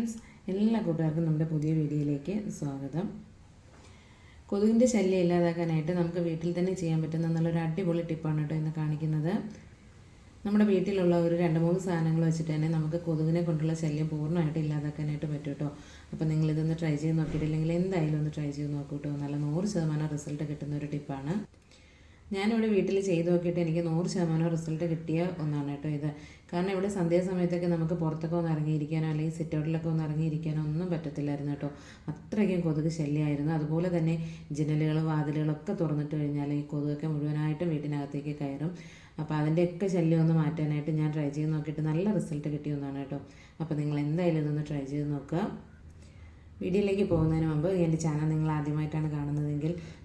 Friends എല്ലാ കൂട്ടുകാർക്കും നമ്മുടെ പുതിയ വീഡിയോയിലേക്ക് സ്വാഗതം. കൊതുകിന്റെ ശല്യം ഇല്ലാതാക്കാനായിട്ട് നമുക്ക് വീട്ടിൽ തന്നെ ചെയ്യാൻ പറ്റുന്ന നല്ലൊരു അടിപൊളി ടിപ്പാണ് കേട്ടോ ഇന്ന് കാണിക്കുന്നത്. നമ്മുടെ വീട്ടിലുള്ള ഒരു രണ്ട് മൂന്ന് സാധനങ്ങൾ വെച്ചിട്ട് തന്നെ നമുക്ക് കൊതുകിനെ കൊണ്ടുള്ള ശല്യം പൂർണമായിട്ട് ഇല്ലാതാക്കാനായിട്ട് പറ്റും കേട്ടോ. അപ്പോൾ നിങ്ങളിതൊന്ന് ട്രൈ ചെയ്ത് നോക്കിയിട്ടില്ലെങ്കിൽ എന്തായാലും ഒന്ന് ട്രൈ ചെയ്ത് നോക്കൂ കേട്ടോ. നല്ല നൂറ് ശതമാനം റിസൾട്ട് കിട്ടുന്ന ഒരു ടിപ്പാണ് ഞാനിവിടെ വീട്ടിൽ ചെയ്ത് നോക്കിയിട്ട് എനിക്ക് നൂറ് ശതമാനം റിസൾട്ട് കിട്ടിയ ഒന്നാണ് കേട്ടോ ഇത്. കാരണം ഇവിടെ സന്ധ്യാസമയത്തൊക്കെ നമുക്ക് പുറത്തൊക്കെ ഒന്ന് ഇറങ്ങിയിരിക്കാനോ അല്ലെങ്കിൽ സിറ്റൗട്ടിലൊക്കെ ഒന്ന് ഇറങ്ങിയിരിക്കാനോ ഒന്നും പറ്റത്തില്ലായിരുന്നു കേട്ടോ. അത്രയ്ക്കും കൊതുക് ശല്യമായിരുന്നു. അതുപോലെ തന്നെ ജനലുകൾ വാതിലുകളൊക്കെ തുറന്നിട്ട് കഴിഞ്ഞാൽ ഈ കൊതുകൊക്കെ മുഴുവനായിട്ടും വീട്ടിനകത്തേക്ക് കയറും. അപ്പോൾ അതിന്റെയൊക്കെ ശല്യം ഒന്ന് മാറ്റാനായിട്ട് ഞാൻ ട്രൈ ചെയ്ത് നോക്കിയിട്ട് നല്ല റിസൾട്ട് കിട്ടിയ ഒന്നാണ് കേട്ടോ. അപ്പോൾ നിങ്ങൾ എന്തായാലും ഇതൊന്ന് ട്രൈ ചെയ്ത് നോക്കുക. വീഡിയോയിലേക്ക് പോകുന്നതിന് മുമ്പ് എന്റെ ചാനൽ നിങ്ങൾ ആദ്യമായിട്ടാണ്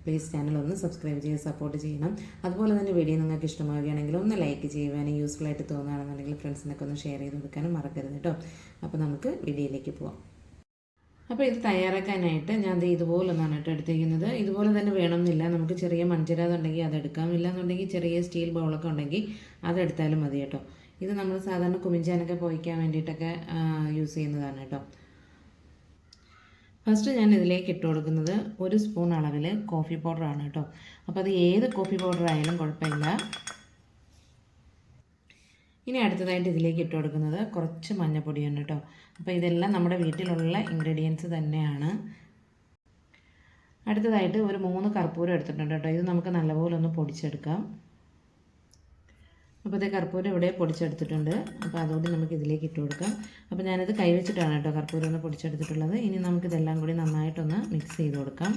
പ്ലീസ് ചാനൽ ഒന്ന് സബ്സ്ക്രൈബ് ചെയ്ത് സപ്പോർട്ട് ചെയ്യണം. അതുപോലെ തന്നെ വീഡിയോ നിങ്ങൾക്ക് ഇഷ്ടമാവുകയാണെങ്കിൽ ഒന്ന് ലൈക്ക് ചെയ്യുവാനും യൂസ്ഫുൾ ആയിട്ട് തോന്നുകയാണെന്നുണ്ടെങ്കിൽ ഫ്രണ്ട്സിനൊക്കെ ഒന്ന് ഷെയർ ചെയ്ത് കൊടുക്കാനും മറക്കരുത് കേട്ടോ അപ്പോൾ നമുക്ക് വീഡിയോയിലേക്ക് പോവാം. അപ്പോൾ ഇത് തയ്യാറാക്കാനായിട്ട് ഞാൻ ഇതുപോലെ ഇതുപോലൊന്നാണ് കേട്ടോ എടുത്തിരിക്കുന്നത് ഇതുപോലെ തന്നെ വേണമെന്നില്ല. നമുക്ക് ചെറിയ മൺചിരാത് ഉണ്ടെങ്കിൽ അതെടുക്കാം ഇല്ലാന്നുണ്ടെങ്കിൽ ചെറിയ സ്റ്റീൽ ബൗളൊക്കെ ഉണ്ടെങ്കിൽ അതെടുത്താലും മതി കേട്ടോ ഇത് നമ്മൾ സാധാരണ കുമിഞ്ചാനൊക്കെ പോയിക്കാൻ വേണ്ടിയിട്ടൊക്കെ യൂസ് ചെയ്യുന്നതാണ് കേട്ടോ ഫസ്റ്റ് ഞാൻ ഇതിലേക്ക് ഇട്ട് കൊടുക്കുന്നത് ഒരു സ്പൂൺ അളവിൽ കോഫി പൗഡർ ആണ് കേട്ടോ. അപ്പോൾ അത് ഏത് കോഫി പൗഡർ ആയാലും കുഴപ്പമില്ല. ഇനി അടുത്തതായിട്ട് ഇതിലേക്ക് ഇട്ട് കൊടുക്കുന്നത് കുറച്ച് മഞ്ഞപ്പൊടിയാണ് കേട്ടോ. അപ്പോൾ ഇതെല്ലാം നമ്മുടെ വീട്ടിലുള്ള ഇൻഗ്രീഡിയൻസ് തന്നെയാണ്. അടുത്തതായിട്ട് ഒരു മൂന്ന് കർപ്പൂരം എടുത്തിട്ടുണ്ട് കേട്ടോ. ഇത് നമുക്ക് നല്ലപോലെ ഒന്ന് പൊടിച്ചെടുക്കാം. അപ്പോൾ ഇത് കർപ്പൂരം ഇവിടെ പൊടിച്ചെടുത്തിട്ടുണ്ട്. അപ്പോൾ അതുകൊണ്ട് നമുക്ക് ഇതിലേക്ക് ഇട്ട് കൊടുക്കാം. അപ്പോൾ ഞാനത് കൈവച്ചിട്ടാണ് കേട്ടോ കർപ്പൂരം ഒന്ന് പൊടിച്ചെടുത്തിട്ടുള്ളത്. ഇനി നമുക്കിതെല്ലാം കൂടി നന്നായിട്ടൊന്ന് മിക്സ് ചെയ്ത് കൊടുക്കാം.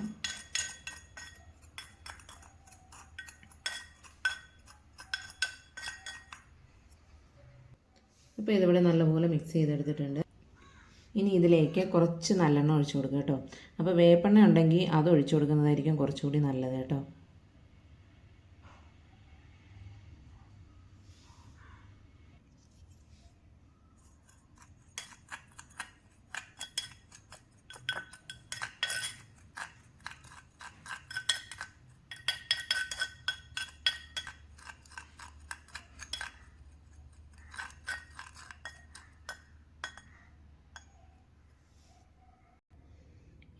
അപ്പോൾ ഇതിവിടെ നല്ലപോലെ മിക്സ് ചെയ്തെടുത്തിട്ടുണ്ട്. ഇനി ഇതിലേക്ക് കുറച്ച് നല്ലെണ്ണ ഒഴിച്ചു കൊടുക്കുക കേട്ടോ. അപ്പോൾ വേപ്പെണ്ണ ഉണ്ടെങ്കിൽ അത് ഒഴിച്ചു കൊടുക്കുന്നതായിരിക്കും കുറച്ചുകൂടി നല്ലത് കേട്ടോ.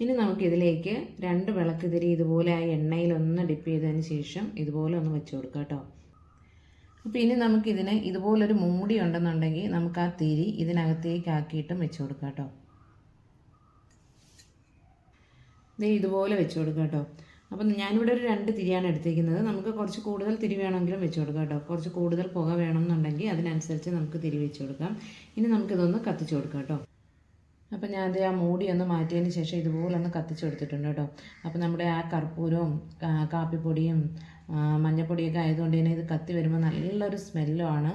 ഇനി നമുക്കിതിലേക്ക് രണ്ട് വിളക്കുതിരി ഇതുപോലെ ആ എണ്ണയിലൊന്ന് ഡിപ്പ് ചെയ്തതിന് ശേഷം ഇതുപോലെ ഒന്ന് വെച്ച് കൊടുക്കാം കേട്ടോ. അപ്പോൾ ഇനി നമുക്കിതിന് ഇതുപോലൊരു മൂടി ഉണ്ടെന്നുണ്ടെങ്കിൽ നമുക്ക് ആ തിരി ഇതിനകത്തേക്ക് ആക്കിയിട്ടും വെച്ച് കൊടുക്കാം കേട്ടോ. ഇത് ഇതുപോലെ വെച്ച് കൊടുക്കാം കേട്ടോ. അപ്പം ഞാനിവിടെ ഒരു രണ്ട് തിരിയാണ് എടുത്തേക്കുന്നത്. നമുക്ക് കുറച്ച് കൂടുതൽ തിരി വേണമെങ്കിലും വെച്ച് കൊടുക്കാം കേട്ടോ. കുറച്ച് കൂടുതൽ പുക വേണമെന്നുണ്ടെങ്കിൽ അതിനനുസരിച്ച് നമുക്ക് തിരി വെച്ച് കൊടുക്കാം. ഇനി നമുക്കിതൊന്ന് കത്തിച്ച് കൊടുക്കാം കേട്ടോ. അപ്പോൾ ഞാൻ ആ മൂടി ഒന്ന് മാറ്റിയതിന് ശേഷം ഇതുപോലെ ഒന്ന് കത്തിച്ച് കൊടുത്തിട്ടുണ്ട് കേട്ടോ. അപ്പോൾ നമ്മുടെ ആ കർപ്പൂരവും കാപ്പിപ്പൊടിയും മഞ്ഞപ്പൊടിയൊക്കെ ആയതുകൊണ്ട് തന്നെ ഇത് കത്തി വരുമ്പോൾ നല്ലൊരു സ്മെല്ലുമാണ്.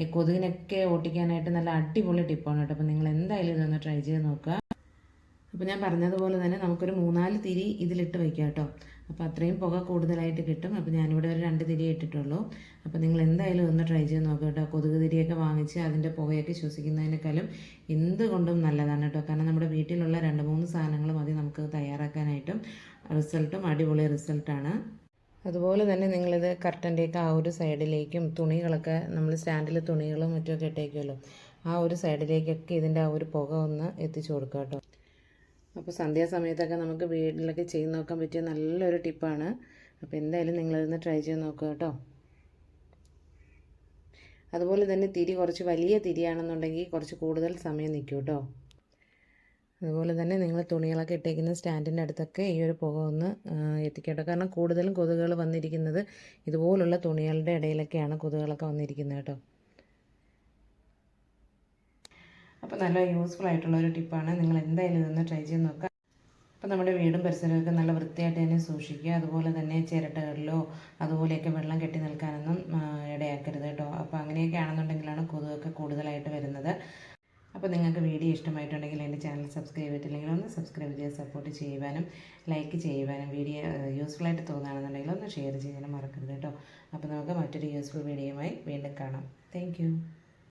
ഈ കൊതുകിനൊക്കെ ഓട്ടിക്കാനായിട്ട് നല്ല അടിപൊളി ടിപ്പാണ് കേട്ടോ. അപ്പോൾ നിങ്ങൾ എന്തായാലും ഇതൊന്ന് ട്രൈ ചെയ്ത് നോക്കുക. അപ്പോൾ ഞാൻ പറഞ്ഞതുപോലെ തന്നെ നമുക്കൊരു മൂന്നാൽ തിരി ഇതിലിട്ട് വയ്ക്കാം കേട്ടോ. അപ്പോൾ അത്രയും പുക കൂടുതലായിട്ട് കിട്ടും. അപ്പോൾ ഞാനിവിടെ ഒരു രണ്ട് തിരി ഇട്ടിട്ടുള്ളൂ. അപ്പോൾ നിങ്ങൾ എന്തായാലും ഒന്ന് ട്രൈ ചെയ്ത് നോക്കുക കേട്ടോ. കൊതുക് തിരിയൊക്കെ വാങ്ങിച്ച് അതിന്റെ പുകയൊക്കെ ശ്വസിക്കുന്നതിനേക്കാളും എന്തുകൊണ്ടും നല്ലതാണ് കേട്ടോ. കാരണം നമ്മുടെ വീട്ടിലുള്ള രണ്ട് മൂന്ന് സാധനങ്ങൾ മതി നമുക്ക് തയ്യാറാക്കാനായിട്ടും. റിസൾട്ടും അടിപൊളി റിസൾട്ടാണ് അതുപോലെ തന്നെ നിങ്ങളിത് കർട്ടന്റെയൊക്കെ ആ ഒരു സൈഡിലേക്കും തുണികളൊക്കെ നമ്മൾ സ്റ്റാൻഡിൽ തുണികളും മറ്റുമൊക്കെ ഇട്ടേക്കുമല്ലോ ആ ഒരു സൈഡിലേക്കൊക്കെ ഇതിന്റെ ആ ഒരു പുക ഒന്ന് എത്തിച്ചു കൊടുക്കുക കേട്ടോ. അപ്പോൾ സന്ധ്യാസമയത്തൊക്കെ നമുക്ക് വീട്ടിലൊക്കെ ചെയ്ത് നോക്കാൻ പറ്റിയ നല്ലൊരു ടിപ്പാണ്. അപ്പോൾ എന്തായാലും നിങ്ങളിതൊന്ന് ട്രൈ ചെയ്ത് നോക്കുക കേട്ടോ. അതുപോലെ തന്നെ തിരി കുറച്ച് വലിയ തിരിയാണെന്നുണ്ടെങ്കിൽ കുറച്ച് കൂടുതൽ സമയം നിൽക്കും കേട്ടോ. അതുപോലെ തന്നെ നിങ്ങൾ തുണികളൊക്കെ ഇട്ടേക്കുന്ന സ്റ്റാൻഡിന്റെ അടുത്തൊക്കെ ഈ ഒരു പുക ഒന്ന് എത്തിക്കട്ടോ കാരണം കൂടുതലും കൊതുകുകൾ വന്നിരിക്കുന്നത് ഇതുപോലുള്ള തുണികളുടെ ഇടയിലൊക്കെയാണ് കൊതുകുകളൊക്കെ വന്നിരിക്കുന്നത് കേട്ടോ. അപ്പോൾ നല്ല യൂസ്ഫുൾ ആയിട്ടുള്ള ഒരു ടിപ്പാണ് നിങ്ങൾ എന്തായാലും ഇതൊന്ന് ട്രൈ ചെയ്ത് നോക്കുക. അപ്പോൾ നമ്മുടെ വീടും പരിസരമൊക്കെ നല്ല വൃത്തിയായിട്ട് തന്നെ സൂക്ഷിക്കുക. അതുപോലെ തന്നെ ചിരട്ടകളിലോ അതുപോലെയൊക്കെ വെള്ളം കെട്ടി നിൽക്കാനൊന്നും ഇടയാക്കരുത് കേട്ടോ. അപ്പോൾ അങ്ങനെയൊക്കെ ആണെന്നുണ്ടെങ്കിലാണ് കൊതുകൊക്കെ കൂടുതലായിട്ട് വരുന്നത്. അപ്പോൾ നിങ്ങൾക്ക് വീഡിയോ ഇഷ്ടമായിട്ടുണ്ടെങ്കിൽ എന്റെ ചാനൽ സബ്സ്ക്രൈബ് ചെയ്തിട്ടില്ലെങ്കിൽ ഒന്ന് സബ്സ്ക്രൈബ് ചെയ്ത് സപ്പോർട്ട് ചെയ്യുവാനും ലൈക്ക് ചെയ്യുവാനും വീഡിയോ യൂസ്ഫുൾ ആയിട്ട് തോന്നുകയാണെന്നുണ്ടെങ്കിൽ ഒന്ന് ഷെയർ ചെയ്യാനും മറക്കരുത് കേട്ടോ. അപ്പോൾ നമുക്ക് മറ്റൊരു യൂസ്ഫുൾ വീഡിയോയുമായി വീണ്ടും കാണാം. താങ്ക്